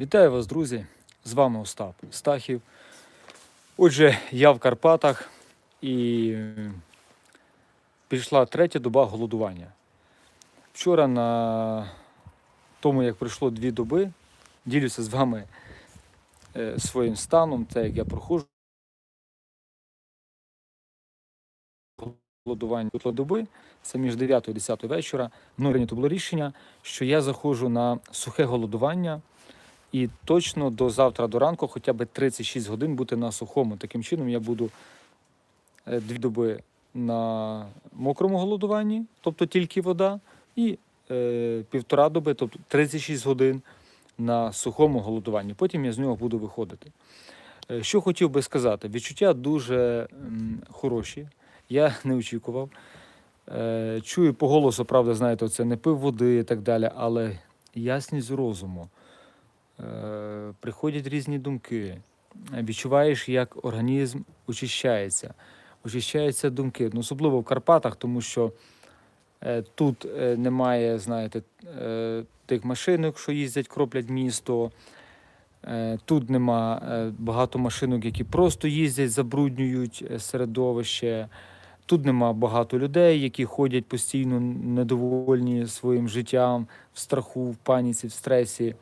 Вітаю вас, друзі! З вами Остап Стахів. Отже, я в Карпатах і пішла третя доба голодування. Вчора на тому, як пройшло дві доби, ділюся з вами е, своїм станом, те, як я проходжу голодування до доби, це між 9 і 10 вечора. Мною прийнято було рішення, що я заходжу на сухе голодування. І точно до завтра до ранку хоча б 36 годин бути на сухому. Таким чином я буду е, дві доби на мокрому голодуванні, тобто тільки вода, і е, півтора доби, тобто 36 годин на сухому голодуванні. Потім я з нього буду виходити. Е, Що хотів би сказати, відчуття дуже м, хороші. Я не очікував. Е, Чую по голосу, правда, знаєте, це не пив води і так далі, але ясність розуму. Е, приходять різні думки. Відчуваєш, як організм очищається. Очищаються думки. Ну, особливо в Карпатах, тому що е, тут е, немає, знаєте, тих машинок, що їздять, кроплять місто. Тут нема багато машинок, які просто їздять, забруднюють середовище. Тут нема багато людей, які ходять постійно недовольні своїм життям, в страху, в паніці, в стресі.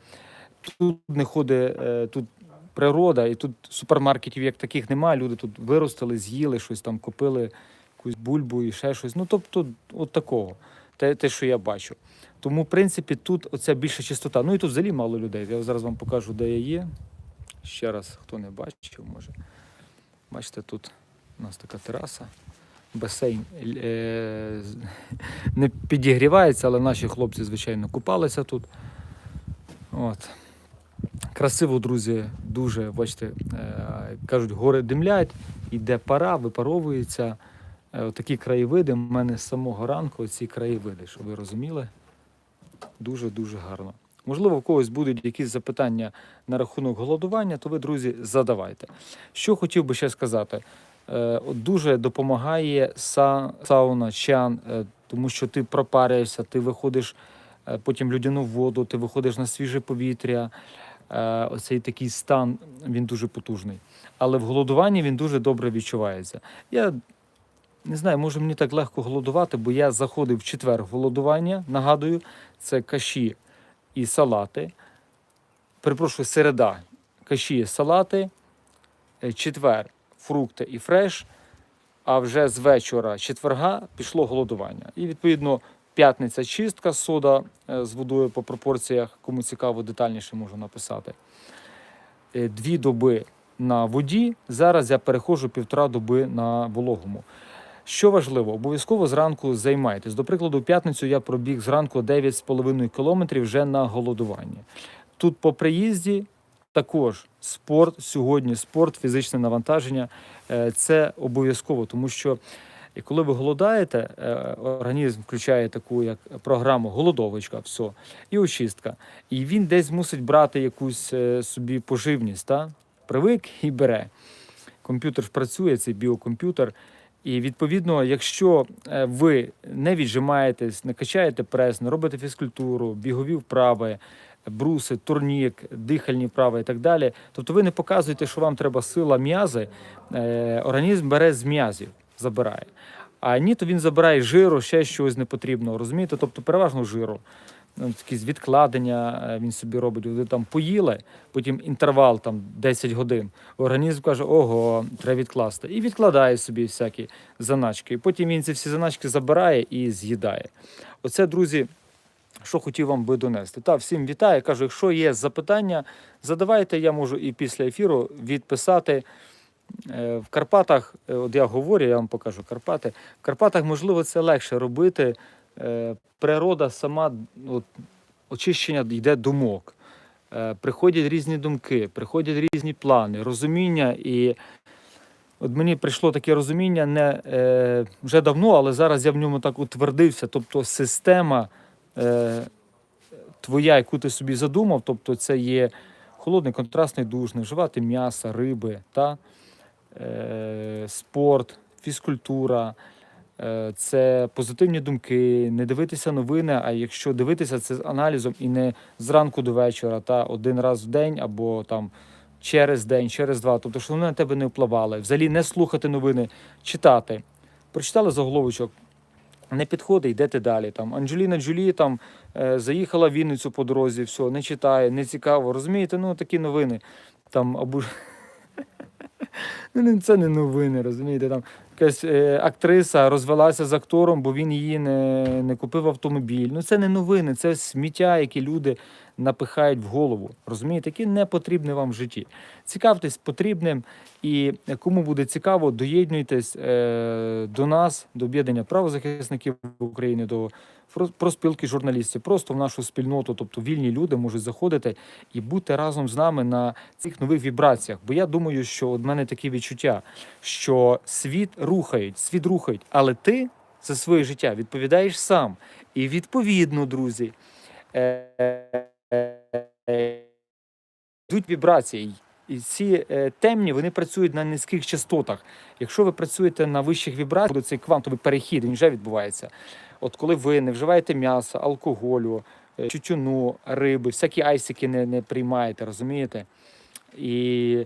Тут не ходить е, тут природа, і тут супермаркетів як таких немає. Люди тут виростили, з'їли щось там, купили якусь бульбу і ще щось. Ну тобто, от такого, те, те, що я бачу. Тому, в принципі, тут оця більша чистота. Ну і тут взагалі мало людей. Я зараз вам покажу, де я є. Ще раз, хто не бачив, може. Бачите, тут у нас така тераса. Басейн е, не підігрівається, але наші хлопці, звичайно, купалися тут. От. Красиво, друзі, дуже, бачите, е, кажуть, гори димлять, йде пара, випаровується. Е, Такі краєвиди. У мене з самого ранку ці краєвиди, щоб ви розуміли. Дуже-дуже гарно. Можливо, у когось будуть якісь запитання на рахунок голодування, то ви, друзі, задавайте. Що хотів би ще сказати? Е, дуже допомагає сауна, чан, тому що ти пропарюєшся, ти виходиш потім в людяну воду, ти виходиш на свіже повітря. Е, Оцей такий стан він дуже потужний. Але в голодуванні він дуже добре відчувається. Я не знаю, може мені так легко голодувати, бо я заходив в четвер голодування. Нагадую, це каші і салати. Перепрошую, середа, каші і салати, е, четвер фрукти і фреш. А вже з вечора четверга пішло голодування. І відповідно п'ятниця чистка сода е, з водою по пропорціях. Кому цікаво, детальніше можу написати. Е, Дві доби на воді. Зараз я переходжу півтора доби на вологому. Що важливо, обов'язково зранку займайтесь. До прикладу, в п'ятницю я пробіг зранку 9,5 кілометрів вже на голодування. Тут по приїзді також спорт сьогодні, спорт, фізичне навантаження е, це обов'язково, тому що і коли ви голодаєте, е, організм включає таку як програму голодовочка, все, і очистка. І він десь мусить брати якусь е, собі поживність. Та? Привик і бере. Комп'ютер працює, цей біокомп'ютер. І відповідно, якщо е, ви не віджимаєтесь, не качаєте прес, не робите фізкультуру, бігові вправи, бруси, турнік, дихальні вправи і так далі, тобто ви не показуєте, що вам треба сила м'язи, організм бере з м'язів, забирає. А ні, то він забирає жиру, ще щось непотрібного, розумієте? Тобто переважно жиру. Ну, якісь відкладення е, він собі робить. Ви там поїли, потім інтервал там 10 годин. Організм каже, ого, треба відкласти. І відкладає собі всякі заначки. І потім він ці всі заначки забирає і з'їдає. Оце, друзі, що хотів вам би донести. Та всім вітаю. Кажу, якщо є запитання, задавайте, я можу і після ефіру відписати. Е, В Карпатах, е, от я говорю, я вам покажу Карпати. В Карпатах, можливо, це легше робити. Е, Природа сама от, очищення йде думок. Приходять різні думки, приходять різні плани, розуміння. І от мені прийшло таке розуміння не вже давно, але зараз я в ньому так утвердився. Тобто система твоя, яку ти собі задумав, тобто це є холодний контрастний душ, не вживати м'яса, риби, та, спорт, фізкультура, Е, Це позитивні думки, не дивитися новини, а якщо дивитися це з аналізом і не зранку до вечора, та один раз в день або там через день, через два. Тобто, що вони на тебе не впливали. Взагалі не слухати новини, читати. Прочитали заголовочок, не підходить, йдете далі. Там Анджеліна Джолі там е, заїхала в Вінницю по дорозі, все, не читає, не цікаво. Розумієте, ну такі новини. Там або Ну, це не новини, розумієте? Там якась е, актриса розвелася з актором, бо він її не, не купив автомобіль. Ну це не новини, це сміття, які люди напихають в голову. Розумієте, які не потрібне вам в житті. Цікавтесь потрібним, і кому буде цікаво, доєднуйтесь е, до нас, до об'єднання правозахисників України, до фро- проспілки журналістів, просто в нашу спільноту, тобто вільні люди можуть заходити і бути разом з нами на цих нових вібраціях. Бо я думаю, що от мене такі відчуття, що світ рухають, світ рухають, але ти за своє життя відповідаєш сам. І відповідно, друзі, е, е, йдуть вібрації. І ці е, темні вони працюють на низьких частотах. Якщо ви працюєте на вищих вібраціях, то цей квантовий перехід він вже відбувається. От коли ви не вживаєте м'яса, алкоголю, е, тютюну, риби, всякі айсики не, не приймаєте, розумієте? І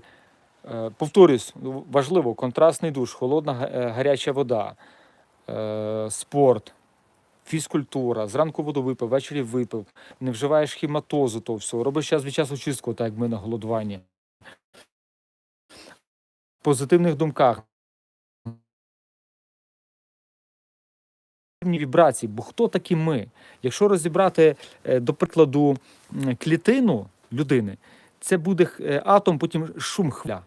е, повторюсь, важливо, контрастний душ, холодна е, гаряча вода, е, спорт, фізкультура, зранку воду випив, ввечері випив, не вживаєш хіматозу, то все, робиш час від часу чистку, так як ми на голодуванні. Позитивних думках. Вібрації, бо хто такі ми? Якщо розібрати, е, до прикладу, клітину людини, це буде е, атом, потім шум хвиля.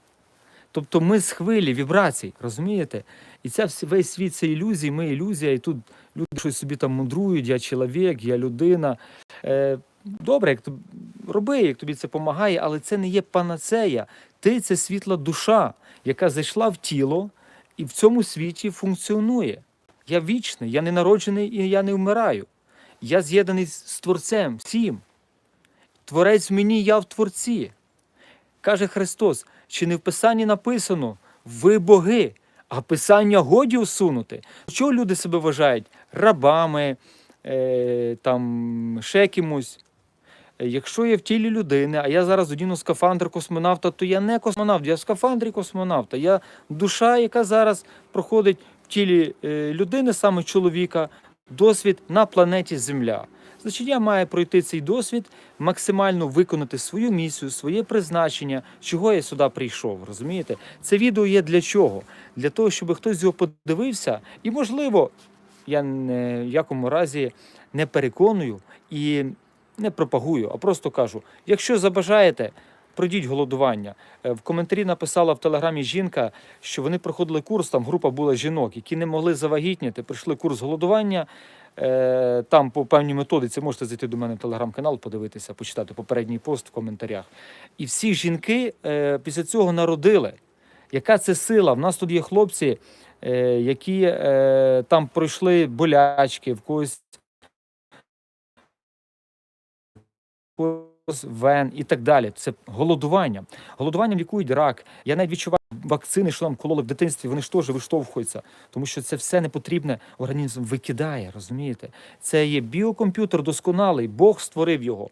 Тобто ми з хвилі вібрацій, розумієте? І це весь світ це ілюзії, ми ілюзія, і тут люди щось собі там мудрують, я чоловік, я людина. Е, добре, як тоб- роби, як тобі це допомагає, але це не є панацея. Ти це світла душа, яка зайшла в тіло і в цьому світі функціонує. Я вічний, я не народжений і я не вмираю. Я з'єднаний з Творцем, всім. Творець в мені, я в Творці. Каже Христос, чи не в Писанні написано ви боги, а Писання годі усунути. Чого люди себе вважають? Рабами, е, там, ще кимось. Е, Якщо я в тілі людини, а я зараз одіну скафандр космонавта, то я не космонавт, я в скафандрі космонавта. Я душа, яка зараз проходить тілі е, людини, саме чоловіка, досвід на планеті Земля. Значить, я маю пройти цей досвід, максимально виконати свою місію, своє призначення, чого я сюди прийшов. Розумієте? Це відео є для чого? Для того, щоб хтось його подивився, і можливо, я не в якому разі не переконую і не пропагую, а просто кажу: якщо забажаєте, пройдіть голодування. Е, В коментарі написала в телеграмі жінка, що вони проходили курс, там група була жінок, які не могли завагітніти, пройшли курс голодування. Е, Там по певній методиці можете зайти до мене в телеграм-канал, подивитися, почитати попередній пост в коментарях. І всі жінки е, після цього народили. Яка це сила? В нас тут є хлопці, які там пройшли болячки, в когось вен і так далі. Це голодування. Голодуванням лікують рак. Я навіть відчуваю вакцини, що нам кололи в дитинстві, вони ж теж виштовхуються, тому що це все непотрібне організм викидає, розумієте? Це є біокомп'ютер досконалий, Бог створив його.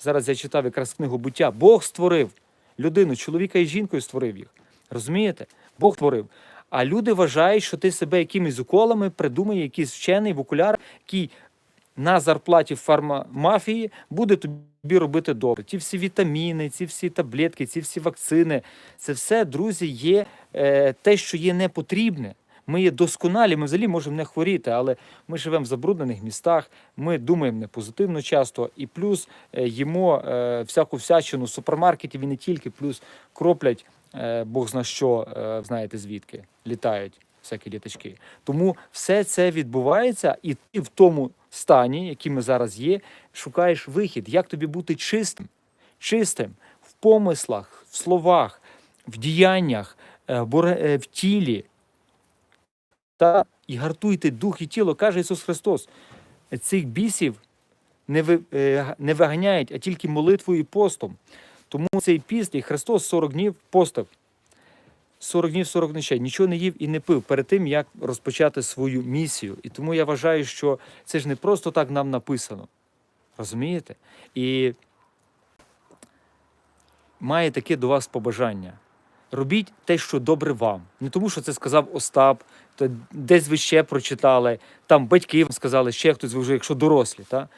Зараз я читав якраз книгу буття. Бог створив людину, чоловіка і жінкою створив їх. Розумієте? Бог творив. А люди вважають, що ти себе якимись уколами придумає якийсь вчений в окуляр, який на зарплаті фармамафії буде тобі робити добре. Ті всі вітаміни, ці всі таблетки, ці всі вакцини. Це все, друзі, є е, те, що є непотрібне. Ми є досконалі, ми взагалі можемо не хворіти, але ми живемо в забруднених містах, ми думаємо не позитивно часто, і плюс е, їмо е, всяку всячину в супермаркеті, і не тільки, плюс кроплять, е, Бог зна що, знаєте звідки літають всякі літачки. Тому все це відбувається, і ти в тому стані, який ми зараз є, шукаєш вихід. Як тобі бути чистим? Чистим в помислах, в словах, в діяннях, е, е, в тілі. Та і гартуйте дух і тіло, каже Ісус Христос. Цих бісів не, ви, е, не виганяють, а тільки молитвою і постом. Тому цей піст, і Христос 40 днів постив. 40 днів, 40 ночей, нічого не їв і не пив перед тим, як розпочати свою місію. І тому я вважаю, що це ж не просто так нам написано. Розумієте? І має таке до вас побажання. Робіть те, що добре вам. Не тому, що це сказав Остап, то десь ви ще прочитали, там батьки вам сказали, ще хтось ви вже, якщо дорослі. Та?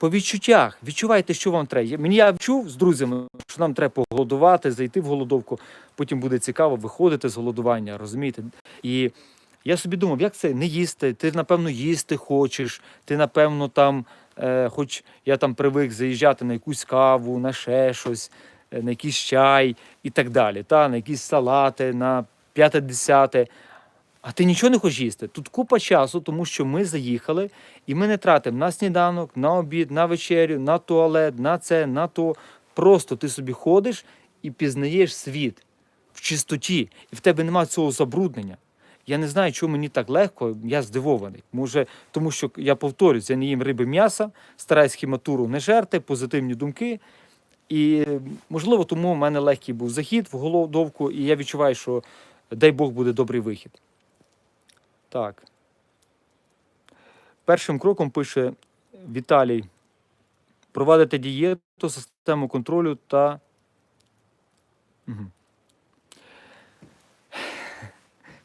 По відчуттях, відчувайте, що вам треба. Мені я чув з друзями, що нам треба поголодувати, зайти в голодовку, потім буде цікаво виходити з голодування, розумієте? І я собі думав, як це не їсти? Ти, напевно, їсти хочеш, ти, напевно, там, е, хоч я там привик заїжджати на якусь каву, на ще щось, е, на якийсь чай і так далі, та, на якісь салати, на п'яте-десяте. А ти нічого не хочеш їсти. Тут купа часу, тому що ми заїхали, і ми не тратимо на сніданок, на обід, на вечерю, на туалет, на це, на то. Просто ти собі ходиш і пізнаєш світ в чистоті, і в тебе немає цього забруднення. Я не знаю, чому мені так легко, я здивований. Може, тому що я повторюсь, я не їм риби м'яса, стараюсь хіматуру не жерти, позитивні думки. І можливо, тому в мене легкий був захід в голодовку, і я відчуваю, що дай Бог буде добрий вихід. Так. Першим кроком пише Віталій: провадити дієту, систему контролю та. Угу.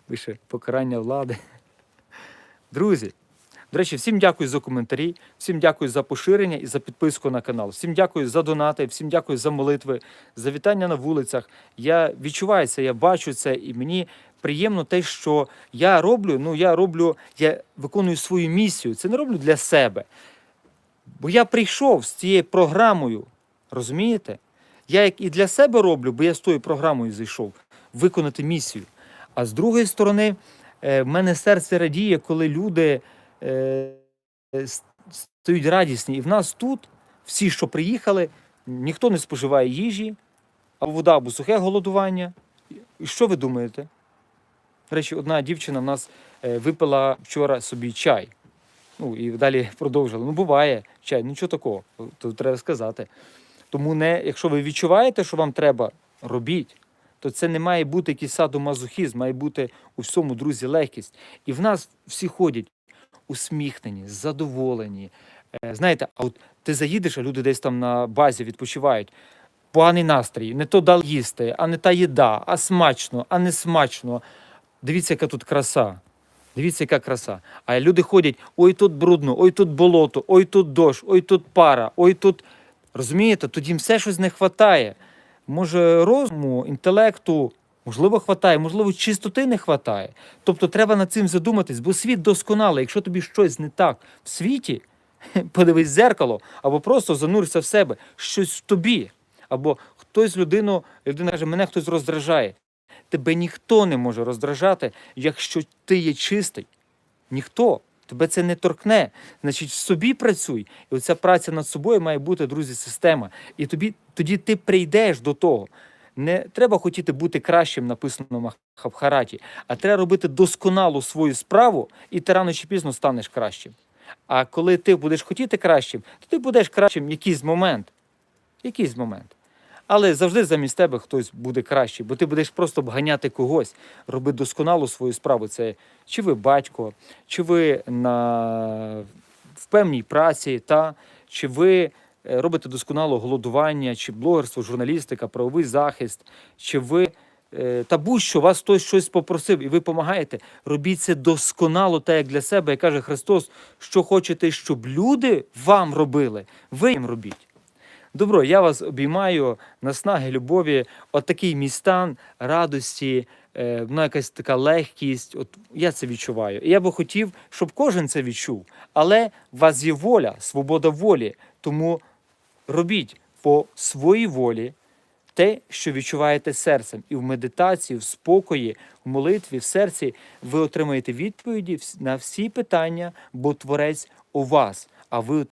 Пише покарання влади. Друзі, до речі, всім дякую за коментарі, всім дякую за поширення і за підписку на канал. Всім дякую за донати, всім дякую за молитви, за вітання на вулицях. Я відчуваю це, я бачу це, і мені приємно те, що я роблю. Ну, я роблю, я виконую свою місію. Це не роблю для себе. Бо я прийшов з цією програмою, розумієте? Я як і для себе роблю, бо я з тою програмою зайшов виконати місію. А з другої сторони, е, в мене серце радіє, коли люди е, стають радісні. І в нас тут, всі, що приїхали, ніхто не споживає їжі, або вода, або сухе голодування. І що ви думаєте? До речі, одна дівчина в нас е, випила вчора собі чай. Ну і далі продовжила. Ну, буває чай, нічого такого, то треба сказати. Тому не, якщо ви відчуваєте, що вам треба, робіть, то це не має бути якийсь садомазохізм, має бути у всьому, друзі, легкість. І в нас всі ходять усміхнені, задоволені. Е, знаєте, а от ти заїдеш, а люди десь там на базі відпочивають. Поганий настрій, не то дали їсти, а не та їда, а смачно, а не смачно. Дивіться, яка тут краса. Дивіться, яка краса. А люди ходять: ой, тут брудно, ой, тут болото, ой, тут дощ, ой, тут пара, ой, тут. Розумієте, тоді їм все щось не вистачає. Може, розуму, інтелекту, можливо, хватає, можливо, чистоти не вистачає. Тобто треба над цим задуматись, бо світ досконалий. Якщо тобі щось не так в світі, подивись в зеркало, або просто занурся в себе, щось в тобі. Або хтось людину, людина каже, мене хтось роздражає. Тебе ніхто не може роздражати, якщо ти є чистий. Ніхто. Тебе це не торкне. Значить, в собі працюй. І оця праця над собою має бути, друзі, система. І тобі, тоді ти прийдеш до того. Не треба хотіти бути кращим, написано в Махабхараті, а треба робити досконалу свою справу, і ти рано чи пізно станеш кращим. А коли ти будеш хотіти кращим, то ти будеш кращим якийсь момент. Якийсь момент. Але завжди замість тебе хтось буде кращий, бо ти будеш просто обганяти когось, роби досконалу свою справу. Це чи ви батько, чи ви на в певній праці, та чи ви е, робите досконало голодування, чи блогерство, журналістика, правовий захист, чи ви е, та будь-що вас хтось щось попросив, і ви допомагаєте. Робіть це досконало, так як для себе, як каже Христос, що хочете, щоб люди вам робили, ви їм робіть. Добро, я вас обіймаю, наснаги, любові, от такий мій стан радості, е, вона якась така легкість. От я це відчуваю. І я би хотів, щоб кожен це відчув. Але у вас є воля, свобода волі. Тому робіть по своїй волі те, що відчуваєте серцем. І в медитації, в спокої, в молитві, в серці ви отримаєте відповіді на всі питання, бо Творець у вас, а ви